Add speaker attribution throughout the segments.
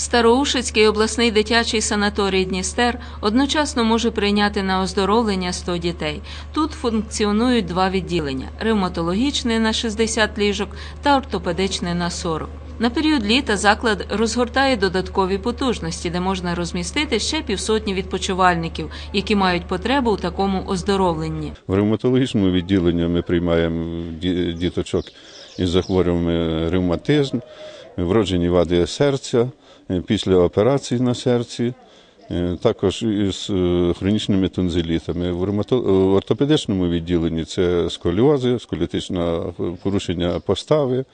Speaker 1: Староушицький обласний дитячий санаторій Дністер одночасно може прийняти на оздоровлення 100 дітей. Тут функціонують два відділення: ревматологічне на 60 ліжок та ортопедичне на 40. На період літа заклад розгортає додаткові потужності, де можна розмістити ще півсотні відпочивальників, які мають потребу у такому оздоровленні.
Speaker 2: В ревматологічному відділенні ми приймаємо ді- діточок із захворюваннями ревматизм, вроджені вади серця, е, після операцій на серці, е, також із е, хронічними тонзилітами. В ортопедичному відділенні це сколіози, сколітичне порушення постави,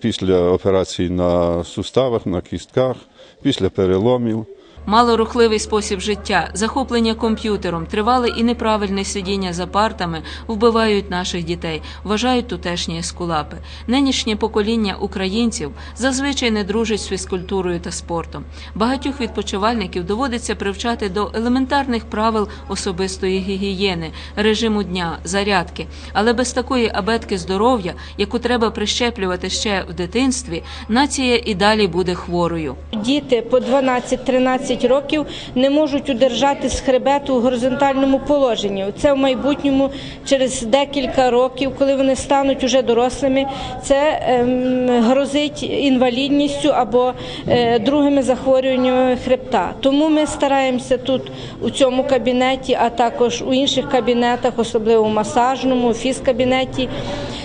Speaker 2: після операцій на суставах, на кістках, після переломів.
Speaker 1: Малорухливий спосіб життя, захоплення комп'ютером, тривале і неправильне сидіння за партами вбивають наших дітей, вважають тутешні ескулапи. Нинішнє покоління українців зазвичай не дружить з фізкультурою та спортом. Багатьох відпочивальників доводиться привчати до елементарних правил особистої гігієни, режиму дня, зарядки. Але без такої абетки здоров'я, яку треба прищеплювати ще в дитинстві, нація і далі буде хворою.
Speaker 3: Діти по 12-13 років не можуть удержати з хребету у горизонтальному положенні. Це в майбутньому через декілька років, коли вони стануть уже дорослими, це ем, грозить інвалідністю або е, другими захворюваннями хребта. Тому ми стараємося тут у цьому кабінеті, а також у інших кабінетах, особливо у масажному, фізкабінеті,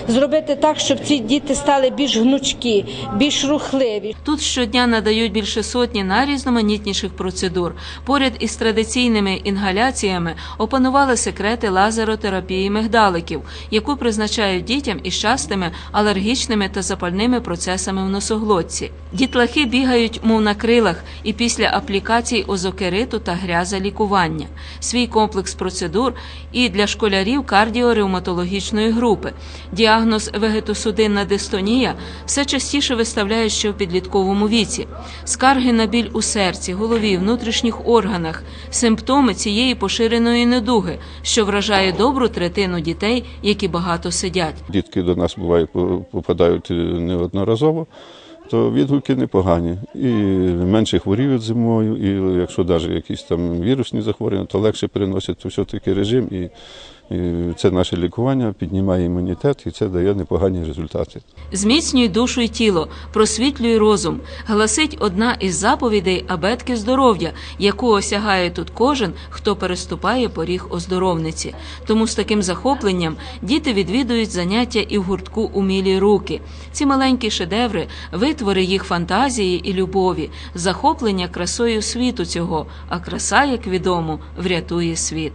Speaker 3: зробити так, щоб ці діти стали більш гнучкі, більш рухливі.
Speaker 1: Тут щодня надають більше сотні найрізноманітніших процедур. Поряд із традиційними інгаляціями опанували секрети лазеротерапії мигдаликів, яку призначають дітям із частими алергічними та запальними процесами в носоглотці. Дітлахи бігають, мов на крилах, і після аплікацій озокериту та гряза лікування. Свій комплекс процедур і для школярів кардіоревматологічної групи. Діагноз вегетосудинна дистонія все частіше виставляють ще в підлітковому віці. Скарги на біль у серці, голові, внутрішніх органах, симптоми цієї поширеної недуги, що вражає добру третину дітей, які багато сидять.
Speaker 2: Дітки до нас буває попадають е, неодноразово, то відгуки непогані. І менше хворіють зимою, і якщо навіть якісь там вірусні захворювання, то легше переносять все-таки режим. І, і це наше лікування піднімає імунітет, і це дає непогані результати.
Speaker 1: Зміцнюй душу й тіло, просвітлюй розум, гласить одна із заповідей абетки здоров'я, яку осягає тут кожен, хто переступає поріг оздоровниці. Тому з таким захопленням діти відвідують заняття і в гуртку умілі руки. Ці маленькі шедеври, витвори їх фантазії і любові, захоплення красою світу цього, а краса, як відомо, врятує світ.